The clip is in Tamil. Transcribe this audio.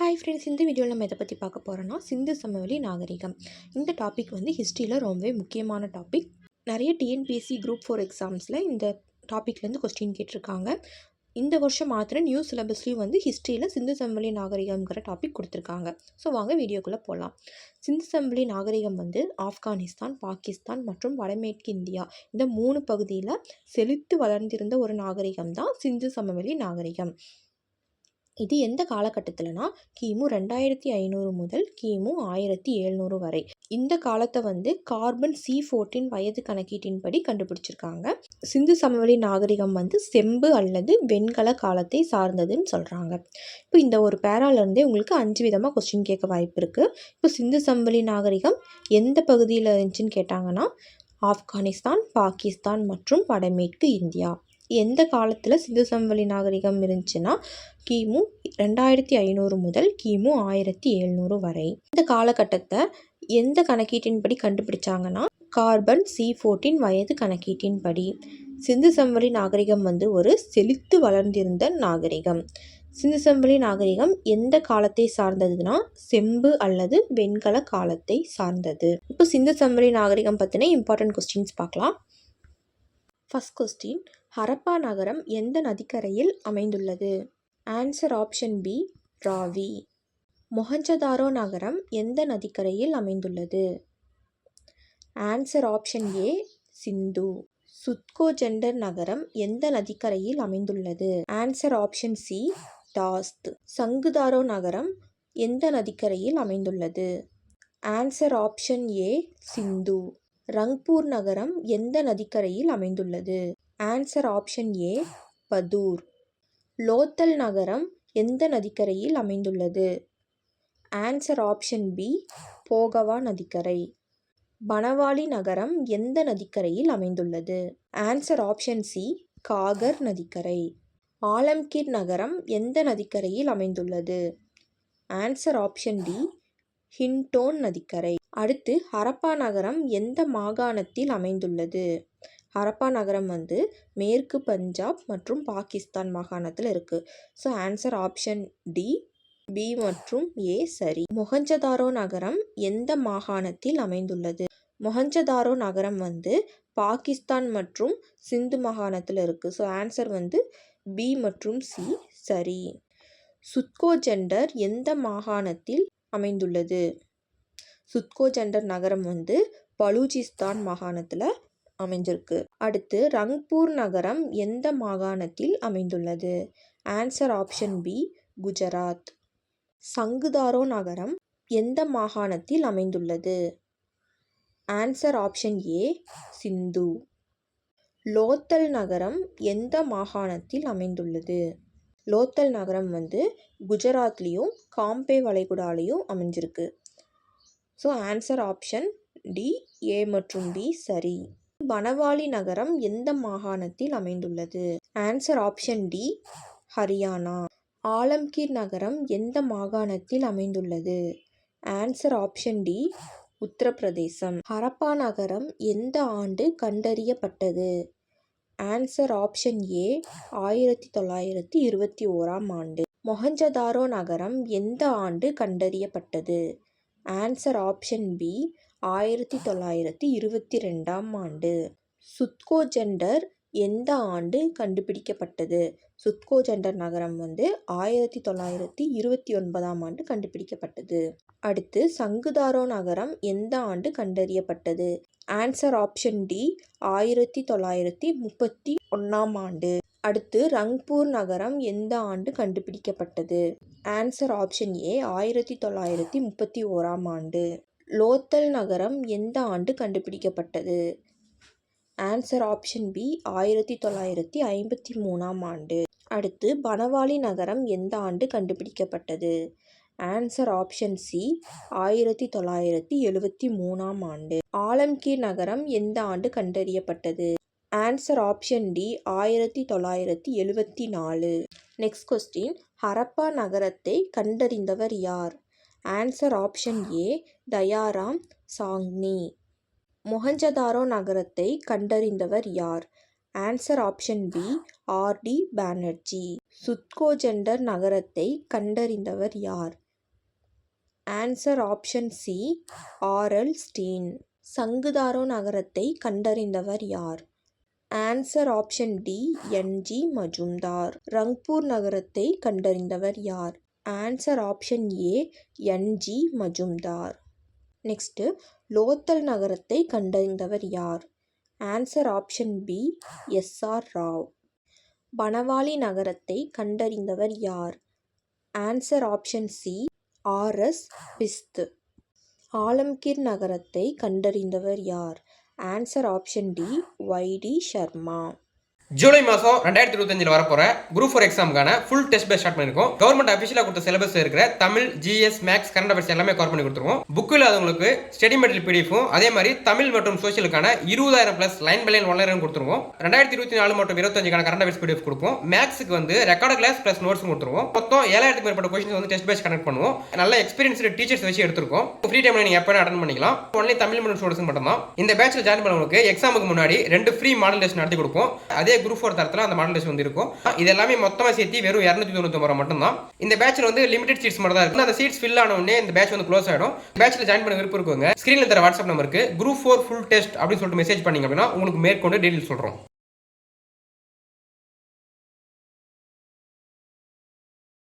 ஹாய் ஃப்ரெண்ட்ஸ் இந்த வீடியோவில் நம்ம எதை பற்றி பார்க்க போகிறோன்னா சிந்து சமவெளி நாகரிகம். இந்த டாபிக் வந்து ஹிஸ்ட்ரியில் ரொம்பவே முக்கியமான டாபிக் நிறைய டிஎன்பிஎஸ்சி குரூப் ஃபோர் எக்ஸாம்ஸில் இந்த டாப்பிக்லேருந்து கொஸ்டின் கேட்டிருக்காங்க. இந்த வருஷம் மாத்திரம் நியூ சிலபஸ்லேயும் வந்து ஹிஸ்ட்ரியில் சிந்து சமவெளி நாகரிகம்ங்கிற டாபிக் கொடுத்துருக்காங்க. ஸோ வாங்க வீடியோக்குள்ளே போகலாம் சிந்து சமவெளி நாகரிகம் வந்து ஆப்கானிஸ்தான் பாகிஸ்தான் மற்றும் வடமேற்கு இந்தியா இந்த மூணு பகுதியில் செழித்து வளர்ந்திருந்த ஒரு நாகரிகம் தான் சிந்து சமவெளி நாகரிகம். இது எந்த காலகட்டத்தில்னா கிமு ரெண்டாயிரத்தி ஐநூறு முதல் கிமு ஆயிரத்தி எழுநூறு வரை. இந்த காலத்தை வந்து கார்பன் சி ஃபோர்டீன் வயது கணக்கீட்டின்படி கண்டுபிடிச்சிருக்காங்க. சிந்து சமவெளி நாகரிகம் வந்து செம்பு அல்லது வெண்கல காலத்தை சார்ந்ததுன்னு சொல்கிறாங்க இப்போ இந்த ஒரு பேராலேருந்தே உங்களுக்கு அஞ்சு விதமாக கொஸ்டின் கேட்க வாய்ப்பு இருக்குது இப்போ சிந்து சமவெளி நாகரிகம் எந்த பகுதியில் இருந்துச்சுன்னு கேட்டாங்கன்னா ஆப்கானிஸ்தான் பாகிஸ்தான் மற்றும் வடமேற்கு இந்தியா. எந்த காலத்தில் சிந்து சமவெளி நாகரிகம் இருந்துச்சுன்னா கிமு ரெண்டாயிரத்தி ஐநூறு முதல் கிமு ஆயிரத்தி எழுநூறு வரை. இந்த காலகட்டத்தை எந்த கணக்கீட்டின்படி கண்டுபிடிச்சாங்கன்னா கார்பன் சி ஃபோர்டீன் வயது கணக்கீட்டின்படி. சிந்து சமவெளி நாகரிகம் வந்து ஒரு செழித்து வளர்ந்திருந்த நாகரிகம். சிந்து சம்பளி நாகரிகம் எந்த காலத்தை சார்ந்ததுன்னா செம்பு அல்லது வெண்கல காலத்தை சார்ந்தது. இப்போ சிந்து சமவெளி நாகரிகம் பற்றின இம்பார்ட்டன்ட் கொஸ்டின்ஸ் பார்க்கலாம். ஃபஸ்ட் கொஸ்டின் ஹரப்பா நகரம் எந்த நதிக்கரையில் அமைந்துள்ளது? Answer option B Ravi. Mohenjodaro நகரம் எந்த நதிக்கரையில் அமைந்துள்ளது? Answer option A Sindhu. Sutkagendor நகரம் எந்த நதிக்கரையில் அமைந்துள்ளது? Answer option C Dasht Chanhudaro நகரம் எந்த நதிக்கரையில் அமைந்துள்ளது? Answer option A Sindhu. Rangpur நகரம் எந்த நதிக்கரையில் அமைந்துள்ளது? Answer option A Bhadar Lothal நகரம் எந்த நதிக்கரையில் அமைந்துள்ளது? ஆன்சர் ஆப்ஷன் பி போகவா நதிக்கரை. பனவாலி நகரம் எந்த நதிக்கரையில் அமைந்துள்ளது? ஆன்சர் ஆப்ஷன் சி காகர் நதிக்கரை. ஆலம்கீர் நகரம் எந்த நதிக்கரையில் அமைந்துள்ளது? ஆன்சர் ஆப்ஷன் டி ஹின்டோன் நதிக்கரை. அடுத்து ஹரப்பா நகரம் எந்த மாகாணத்தில் அமைந்துள்ளது? ஹரப்பா நகரம் வந்து மேற்கு பஞ்சாப் மற்றும் பாகிஸ்தான் மாகாணத்தில் இருக்குது so answer option D B மற்றும் ஏ சரி. மொஹஞ்சதாரோ நகரம் எந்த மாகாணத்தில் அமைந்துள்ளது? மொஹஞ்சதாரோ நகரம் வந்து பாகிஸ்தான் மற்றும் சிந்து மாகாணத்தில் இருக்குது ஸோ ஆன்சர் வந்து பி மற்றும் சி சரி. சுத்கோ ஜெண்டர் எந்த மாகாணத்தில் அமைந்துள்ளது? சுத்கோ ஜெண்டர் நகரம் வந்து பலூச்சிஸ்தான் மாகாணத்தில் அமைஞ்சிருக்கு. அடுத்து ரங்பூர் நகரம் எந்த மாகாணத்தில் அமைந்துள்ளது? Answer option B Gujarat. Chanhudaro நகரம் எந்த மாகாணத்தில் அமைந்துள்ளது? Answer option A Sindhu. Lothal நகரம் எந்த மாகாணத்தில் அமைந்துள்ளது? லோத்தல் நகரம் வந்து குஜராத்லேயும் காம்பே வளைகுடாலையும் அமைஞ்சிருக்கு. So answer option D A மற்றும் பி சரி. பனவாலி நகரம் எந்த மாகாணத்தில் அமைந்துள்ளது? Answer option D Haryana Alamgir நகரம் எந்த மாகாணத்தில் அமைந்துள்ளது? Answer option D Uttar Pradesh. Harappa நகரம் எந்த ஆண்டு கண்டறியப்பட்டது? ஆன்சர் ஆப்ஷன் ஏ ஆயிரத்தி தொள்ளாயிரத்தி இருபத்தி ஓராம் ஆண்டு. மொஹஞ்சதாரோ நகரம் எந்த ஆண்டு கண்டறியப்பட்டது? ஆன்சர் ஆப்ஷன் பி ஆயிரத்தி தொள்ளாயிரத்தி இருபத்தி ரெண்டாம் ஆண்டு. சுத்கோ ஜெண்டர் எந்த ஆண்டு கண்டுபிடிக்கப்பட்டது? சுத்கோ ஜெண்டர் நகரம் வந்து ஆயிரத்தி தொள்ளாயிரத்தி இருபத்தி ஒன்பதாம் ஆண்டு கண்டுபிடிக்கப்பட்டது. அடுத்து சங்குதாரோ நகரம் எந்த ஆண்டு கண்டறியப்பட்டது? ஆன்சர் ஆப்ஷன் டி ஆயிரத்தி தொள்ளாயிரத்தி முப்பத்தி ஒன்றாம் ஆண்டு. அடுத்து ரங்பூர் நகரம் எந்த ஆண்டு கண்டுபிடிக்கப்பட்டது? ஆன்சர் ஆப்ஷன் ஏ ஆயிரத்தி தொள்ளாயிரத்தி முப்பத்தி ஓராம் ஆண்டு. லோத்தல் நகரம் எந்த ஆண்டு கண்டுபிடிக்கப்பட்டது? ஆன்சர் ஆப்ஷன் பி ஆயிரத்தி தொள்ளாயிரத்தி ஐம்பத்தி மூணாம் ஆண்டு. அடுத்து பனவாலி நகரம் எந்த ஆண்டு கண்டுபிடிக்கப்பட்டது? ஆன்சர் ஆப்ஷன் சி ஆயிரத்தி தொள்ளாயிரத்தி எழுவத்தி மூணாம் ஆண்டு. ஆலம்கீர் நகரம் எந்த ஆண்டு கண்டறியப்பட்டது? ஆன்சர் ஆப்ஷன் டி ஆயிரத்தி தொள்ளாயிரத்தி எழுவத்தி நாலு. நெக்ஸ்ட் கொஸ்டின் ஹரப்பா நகரத்தை கண்டறிந்தவர் யார்? Answer option A Dayaram Sahni Mohenjodaro நகரத்தை கண்டறிந்தவர் யார்? Answer option B R D Banerji Sutkagendor நகரத்தை கண்டறிந்தவர் யார்? Answer option C R L Stein Chanhudaro நகரத்தை கண்டறிந்தவர் யார்? Answer option D N G Majumdar Rangpur நகரத்தை கண்டறிந்தவர் யார்? Answer option A N G Majumdar next Lothal நகரத்தை கண்டறிந்தவர் யார் answer option B S R Rao Banawali நகரத்தை கண்டறிந்தவர் யார் answer option C R S Bisht Alamgir நகரத்தை கண்டறிந்தவர் யார் answer option D YD Sharma July மாதம் ரெண்டாயிரத்தி இருபத்தஞ்சில் வரப்போகிற குரூப் ஃபோர் எக்ஸாமுக்கான ஃபுல் டெஸ்ட் பேஸ் ஸ்டார்ட் பண்ணிருக்கோம். கவர்மெண்ட் அஃபிஷியலாக கொடுத்த சிலபஸ் இருக்கிற Tamil G S maths current affairs எல்லாமே கவர் பண்ணி கொடுத்துருவோம். புக் இல்லாதவங்களுக்கு ஸ்டடி மெட்டீரியல் பிடிஎஃபும் அதே மாதிரி தமிழ் மற்றும் சோஷியலுக்கான இருபதாயிரம் plus line by line one line கொடுத்துருவோம். ரெண்டாயிரத்தி இருபத்தி நாலு மற்றும் இருபத்தஞ்சுக்கான கரண்ட் அஃபேர்ஸ் பிடிஎஃப் கொடுப்போம். மேக்ஸுக்கு வந்து ரெக்கார்ட் கிளாஸ் ப்ளஸ் நோட்ஸ் கொடுத்துருவோம். மொத்தம் ஏழாயிரத்துக்கு மேற்பட்ட கொஸ்டின் வந்து டெஸ்ட் பேஸ் கனெக்ட் பண்ணுவோம். நல்ல எக்ஸ்பீரியன்ஸ்டு டீச்சர்ஸ் வச்சு எடுத்துருக்கோம். ஃப்ரீ டைம்ல நீங்கள் எப்போ அட்டன் பண்ணிக்கலாம். ஒன்லி தமிழ் மற்றும் ஸ்டூடெண்ட்ஸ் மட்டும் தான் இந்த பேட்சில் ஜாயின் பண்ணவங்களுக்கு எக்ஸாமுக்கு முன்னாடி ரெண்டு ஃப்ரீ மாடல் டெஸ்ட் நடத்தி கொடுப்போம். அதே குரூப் ஃபோர் தரத்தில் அந்த மாடல் டெஸ்ட் வந்து இருக்கும். இது எல்லாமே மொத்தமாக சேர்த்து வெறும் இரநூத்தி தொண்ணூத்தி ரூபா மட்டும் தான் இந்த பேச்சில் வந்து லிமிடெட் சீட்ஸ் மட்டும் தான் இருக்கு. அந்த சீட்ஸ் ஃபில் ஆன உடனே இந்த பேட்ச் வந்து க்ளோஸ் ஆகிடும் பேட்சில் ஜாயின் பண்ண விருப்பம் இருக்குங்க. ஸ்க்ரீனில் தர வாட்ஸ்அப் நம்பருக்கு குரூப் ஃபோர் ஃபுல் டெஸ்ட் அப்படின்னு சொல்லிட்டு மெசேஜ் பண்ணீங்க அப்படின்னா உங்களுக்கு மேற்கொண்டு டீட்டெயில் சொல்கிறோம்